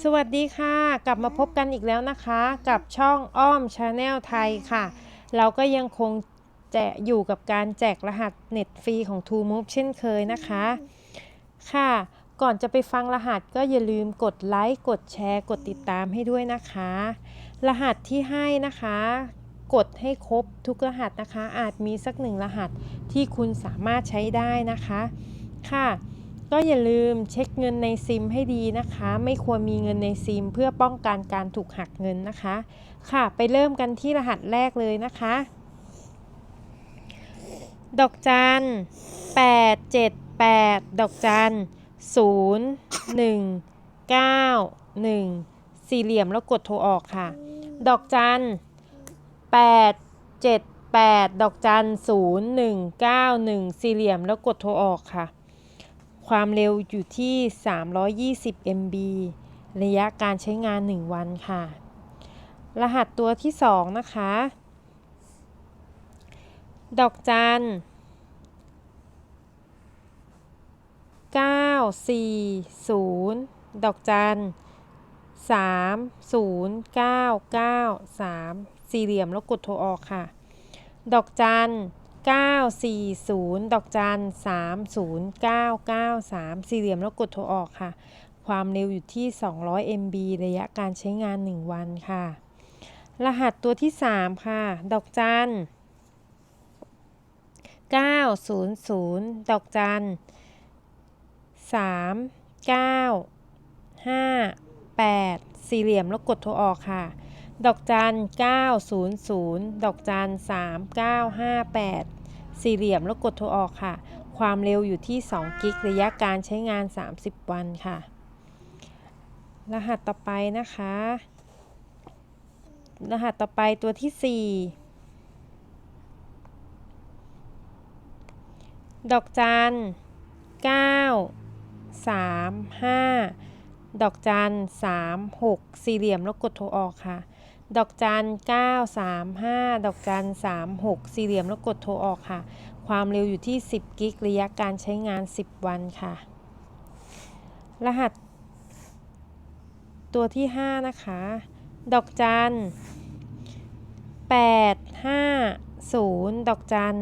สวัสดีค่ะ กลับมาพบกันอีกแล้วนะคะ กับช่องอ้อมชาแนลไทยค่ะ เราก็ยังคงแจกอยู่กับการแจกรหัสเน็ตฟรีของ True Move เช่นเคยนะคะ ค่ะ ก่อนจะไปฟังรหัสก็อย่าลืมกดไลค์ กดแชร์ กดติดตามให้ด้วยนะคะ รหัสที่ให้นะคะ กดให้ครบทุกรหัสนะคะ อาจมีสักหนึ่งรหัสที่คุณสามารถใช้ได้นะคะ ค่ะ ก็อย่าลืมเช็คเงินในซิมให้ดีนะคะ ไม่ควรมีเงินในซิม เพื่อป้องกันการถูกหักเงินนะคะ ค่ะ ไปเริ่มกันที่รหัสแรกเลยนะคะ ดอกจัน8 7 8 ดอกจัน0 1 9 1 สี่เหลี่ยมแล้วกดโทรออกค่ะ ดอกจัน8 7 8 ดอกจัน0 1 9 1 สี่เหลี่ยมแล้วกดโทรออกค่ะ ความเร็วอยู่ที่ 320 MB ระยะการใช้งาน 1 วันค่ะ รหัสตัวที่ 2 นะคะ ดอกจัน 940 ดอกจัน 3099 3 สี่เหลี่ยมแล้วกดโทรออกค่ะ ดอกจัน 940 ดอกจัน 30993 สี่เหลี่ยมแล้วกดโทรออกค่ะ ความเร็วอยู่ที่ 200 MB ระยะการใช้งาน 1 วันค่ะ รหัสตัวที่ 3 ค่ะ ดอกจัน 900 ดอกจัน 3 9 5 8 สี่เหลี่ยมแล้วกดโทรออกค่ะ ดอกจัน 900 ดอกจัน 3958 สี่เหลี่ยมแล้วกดโทรออกค่ะ ความเร็วอยู่ที่ 2 กิก ระยะการใช้งาน 30 วันค่ะ รหัสต่อไปนะคะ รหัสต่อไปตัวที่ 4 ดอกจัน 9 3 5ดอกจัน 3 6 สี่เหลี่ยมแล้วกดโทรออกค่ะ ดอกจัน9 3 5 ดอกจัน3 6 สี่เหลี่ยมแล้วกดโทรออกค่ะ ความเร็วอยู่ที่ 10 กิก ระยะการใช้งาน 10 วันค่ะ รหัส ตัวที่ 5 นะคะ ดอกจัน8 5 0 ดอกจัน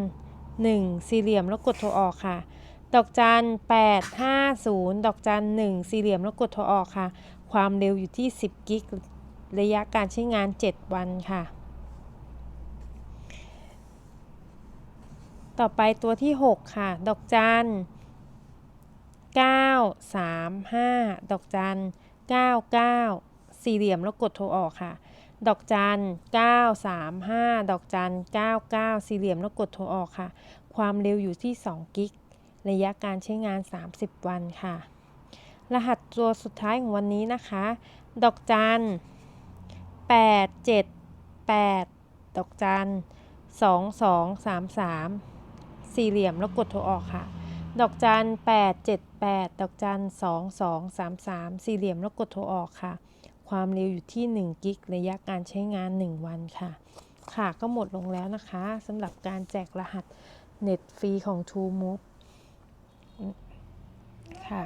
1 สี่เหลี่ยมแล้วกดโทรออกค่ะ ดอกจัน8 5 0 ดอกจัน1 สี่เหลี่ยมแล้วกดโทรออกค่ะ ความเร็วอยู่ที่ 10 กิก ระยะการใช้งาน 7 วันค่ะ ต่อไปตัวที่ 6 ค่ะ ดอกจัน 9 3 5 ดอกจัน 99 สี่เหลี่ยมแล้วกดโทรออกค่ะ ดอกจัน 9 3 5 ดอกจัน 99 สี่เหลี่ยมแล้วกดโทรออกค่ะ ความเร็วอยู่ที่ 2 กิก ระยะการใช้งาน 30 วันค่ะ รหัสตัวสุดท้ายของวันนี้นะคะ ดอกจัน 8 7 8 ดอกจัน2 2 3 3สี่เหลี่ยมแล้วกดโทรออกค่ะ ดอกจัน8 7 8ดอกจัน2 2 3 3สี่เหลี่ยมแล้วกดโทรออกค่ะ ความเร็วอยู่ที่ 1 กิกระยะการใช้งาน 1 วันค่ะ ค่ะก็หมดลงแล้วนะคะสำหรับการแจกรหัสเน็ตฟรีของ True Move ค่ะ